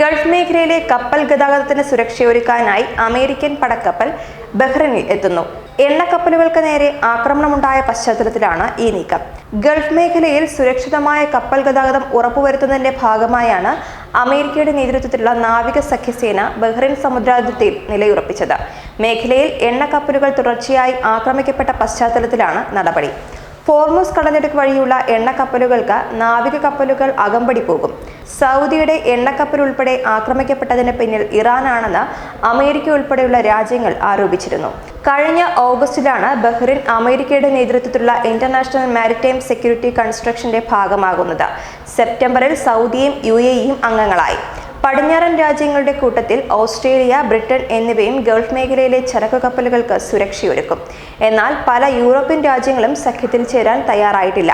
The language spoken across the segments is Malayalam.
ഗൾഫ് മേഖലയിലെ കപ്പൽ ഗതാഗതത്തിന് സുരക്ഷയൊരുക്കാനായി അമേരിക്കൻ പടക്കപ്പൽ ബഹ്റിനിൽ എത്തുന്നു. എണ്ണക്കപ്പലുകൾക്ക് നേരെ ആക്രമണമുണ്ടായ പശ്ചാത്തലത്തിലാണ് ഈ നീക്കം. ഗൾഫ് മേഖലയിൽ സുരക്ഷിതമായ കപ്പൽ ഗതാഗതം ഉറപ്പുവരുത്തുന്നതിന്റെ ഭാഗമായാണ് അമേരിക്കയുടെ നേതൃത്വത്തിലുള്ള നാവിക സഖ്യസേന ബഹ്റിൻ സമുദ്രാതിർത്തിയിൽ നിലയുറപ്പിച്ചത്. മേഖലയിൽ എണ്ണക്കപ്പലുകൾ തുടർച്ചയായി ആക്രമിക്കപ്പെട്ട പശ്ചാത്തലത്തിലാണ് നടപടി. ഫോർമോസ് കടലിടുക്ക് വഴിയുള്ള എണ്ണക്കപ്പലുകൾക്ക് നാവിക കപ്പലുകൾ അകമ്പടി പോകും. സൗദിയുടെ എണ്ണക്കപ്പൽ ഉൾപ്പെടെ ആക്രമിക്കപ്പെട്ടതിന് പിന്നിൽ ഇറാനാണെന്ന് അമേരിക്ക ഉൾപ്പെടെയുള്ള രാജ്യങ്ങൾ ആരോപിച്ചിരുന്നു. കഴിഞ്ഞ ഓഗസ്റ്റിലാണ് ബഹ്റിൻ അമേരിക്കയുടെ നേതൃത്വത്തിലുള്ള ഇന്റർനാഷണൽ മാരിടൈം സെക്യൂരിറ്റി കൺസ്ട്രക്ഷന്റെ ഭാഗമാകുന്നത്. സെപ്റ്റംബറിൽ സൗദിയും യു എയും അംഗങ്ങളായി. പടിഞ്ഞാറൻ രാജ്യങ്ങളുടെ കൂട്ടത്തിൽ ഓസ്ട്രേലിയ ബ്രിട്ടൻ എന്നിവയും ഗൾഫ് മേഖലയിലെ ചരക്കു കപ്പലുകൾക്ക് സുരക്ഷയൊരുക്കും. എന്നാൽ പല യൂറോപ്യൻ രാജ്യങ്ങളും സഖ്യത്തിൽ ചേരാൻ തയ്യാറായിട്ടില്ല.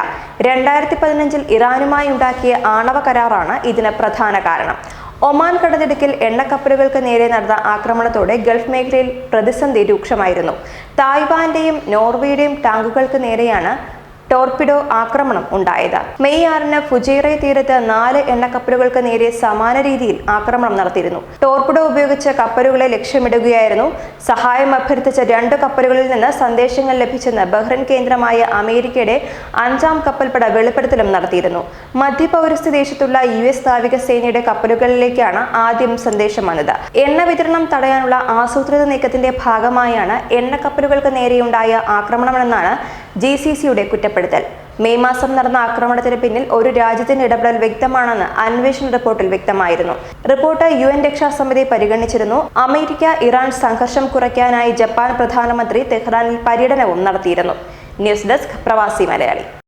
രണ്ടായിരത്തി പതിനഞ്ചിൽ ഇറാനുമായി ഉണ്ടാക്കിയ ആണവ കരാറാണ് ഇതിന് പ്രധാന കാരണം. ഒമാൻ കടലിടുക്കിൽ എണ്ണക്കപ്പലുകൾക്ക് നേരെ നടന്ന ആക്രമണത്തോടെ ഗൾഫ് മേഖലയിൽ പ്രതിസന്ധി രൂക്ഷമായിരുന്നു. തായ്വാന്റെയും നോർവേയുടെയും ടാങ്കുകൾക്ക് നേരെയാണ് ടോർപിഡോ ആക്രമണം ഉണ്ടായത്. മെയ് ആറിന് ഫുജൈറെ തീരത്ത് നാല് എണ്ണക്കപ്പലുകൾക്ക് നേരെ സമാന രീതിയിൽ ആക്രമണം നടത്തിയിരുന്നു. ടോർപിഡോ ഉപയോഗിച്ച് കപ്പലുകളെ ലക്ഷ്യമിടുകയായിരുന്നു. സഹായം അഭ്യർത്ഥിച്ച രണ്ട് കപ്പലുകളിൽ നിന്ന് സന്ദേശങ്ങൾ ലഭിച്ചെന്ന് ബഹ്റിൻ കേന്ദ്രമായ അമേരിക്കയുടെ അഞ്ചാം കപ്പൽപ്പട വെളിപ്പെടുത്തലും നടത്തിയിരുന്നു. മധ്യപൗരസ്ത്യ ദേശത്തുള്ള യു എസ് നാവികസേനയുടെ കപ്പലുകളിലേക്കാണ് ആദ്യം സന്ദേശം വന്നത്. എണ്ണ വിതരണം തടയാനുള്ള ആസൂത്രിത നീക്കത്തിന്റെ ഭാഗമായാണ് എണ്ണ കപ്പലുകൾക്ക് നേരെയുണ്ടായ ആക്രമണമെന്നാണ് ജി സി സിയുടെ കുറ്റപ്പെടുത്തൽ. മെയ് മാസം നടന്ന ആക്രമണത്തിന് പിന്നിൽ ഒരു രാജ്യത്തിന്റെ ഇടപെടൽ വ്യക്തമാണെന്ന് അന്വേഷണ റിപ്പോർട്ടിൽ വ്യക്തമായിരുന്നു. റിപ്പോർട്ട് യു എൻ രക്ഷാസമിതി പരിഗണിച്ചിരുന്നു. അമേരിക്ക ഇറാൻ സംഘർഷം കുറയ്ക്കാനായി ജപ്പാൻ പ്രധാനമന്ത്രി തെഹ്റാനിൽ പര്യടനവും നടത്തിയിരുന്നു. ന്യൂസ് ഡെസ്ക് പ്രവാസി മലയാളി.